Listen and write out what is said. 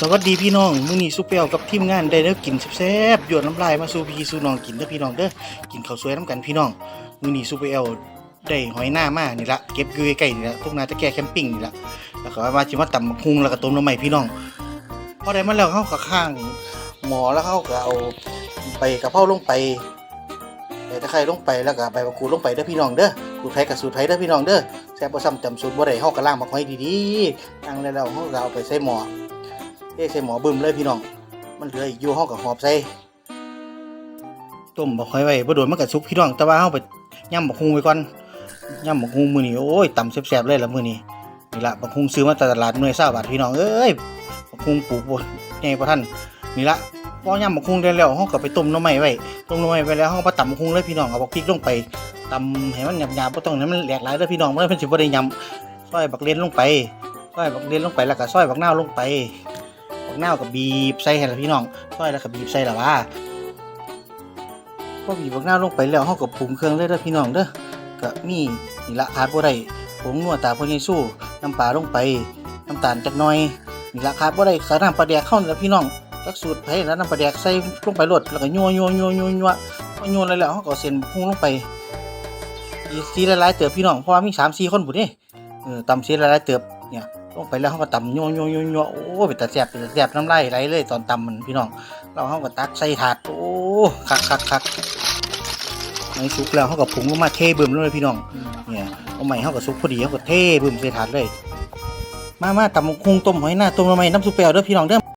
สวัสดีพี่น้องมื้อนี้ซุปเปลกับทีมงานได้เด้อกินแซ่บๆหยดน้ำลายมาสู่พี่สู่น้องกินเด้อพี่น้องเด้อกินข้าวสวยน้ำกันพี่น้องมื้อนี้ซุปเปลได้หอยหน้ามานี่ละเก็บอยู่ใกล้ๆนี่ละทุกนาตะแก่แคมปิ้งนี่ละแล้วก็มาจิมาตำบักฮุงแล้วก็ต้มน้ำใหม่พี่น้องพอได้มาแล้วเฮาข้างหมอแล้วเฮาก็เอาไปกระเพราลงไปใส่ตะไคร้ลงไปแล้วก็ใบมะกรูดลงไปเด้อพี่น้องเด้อสูตรไทยกับสูตรไทยเด้อพี่น้องเด้อแซ่บบ่ซ้ำจำสูตรบ่ได้เฮาก็ล้างบักหอยดีๆล้างแล้วเฮาก็เอาไปใส่หม้อ เอ้ใส่หมอบึมเลยพี่น้อง มันเหลืออีกอยู่ห้องกับหอบใส่ต้มบักหอยไว้บ่โดนมันก็สุกพี่น้อง แต่ว่าเฮาไปย่ำบักฮุงไว้ก่อนย่ำบักฮุงมื้อนี้โอ้ยต่ำแซ่บๆเลยละมื้อนี้นี่ละบักฮุงซื้อมาตลาดหน่วย20บาทพี่น้องเอ้ยบักฮุงปลูกบ่ใหญ่บ่ทันนี่ละพอย่ำบักฮุงได้แล้วเฮาก็ไปต้มหน่อไม้ไว้ต้มหน่อไม้ไว้แล้วเฮาก็มาตำบักฮุงเลยพี่น้องเอาบักพริกลงไปตำให้มันหยาบๆบ่ต้องให้มันแหลกหลายเด้อพี่น้องมันเพิ่นสิบ่ได้ยำซอยบักเลนลงไปซอยบักเลนลงไปแล้วก็ซอยบักนาวลงไป บักนาวกับบีบใส่ให้ละพี่น้องซอยแล้วก็บีบใส่ละว่าพอบีบบักนาวลงไปแล้วเฮาก็ปรุงเครื่องเลยเด้อพี่น้องเด้อก็มีนี่ละขาดบ่ได้ผงนัวตาพ่อใหญ่สู้น้ำปลาลงไปน้ำตาลจักหน่อยนี่ละขาดบ่ได้ขาน้ำปลาแดกเข้านี่ละพี่น้องจักสูตรไผแล้วน้ำปลาแดกใส่ลงไปรดแล้วก็ยัวยัวยัวยัวยัวพอยัวแล้วแล้วเฮาก็เอาเส้นพุงลงไปอีกสีละลายเติบพี่น้องเพราะว่ามี3-4คนพุ่นเด้เออตำสีละลายเติบเนี่ย ลงไปแล้วเขาก็ตำยัวยัวยัวยัวโอ้เป็นตาแสบเป็นตาแสบน้ำลายไหลเลย ตอนตำมันพี่น้อง เราเขาก็ตักใส่ถาดโอ้คักคักคักในสุกแล้วเขาก็ผงลงมาเทบึมเลยพี่น้อง เนี่ยเอาใหม่เขาก็สุกพอดีเขาก็เทบึมใส่ถาดเลย มามาตำบักคุงต้มหอยหน้าต้มละไมน้ำซุปเปรี้ยวเด้อพี่น้องเด้อ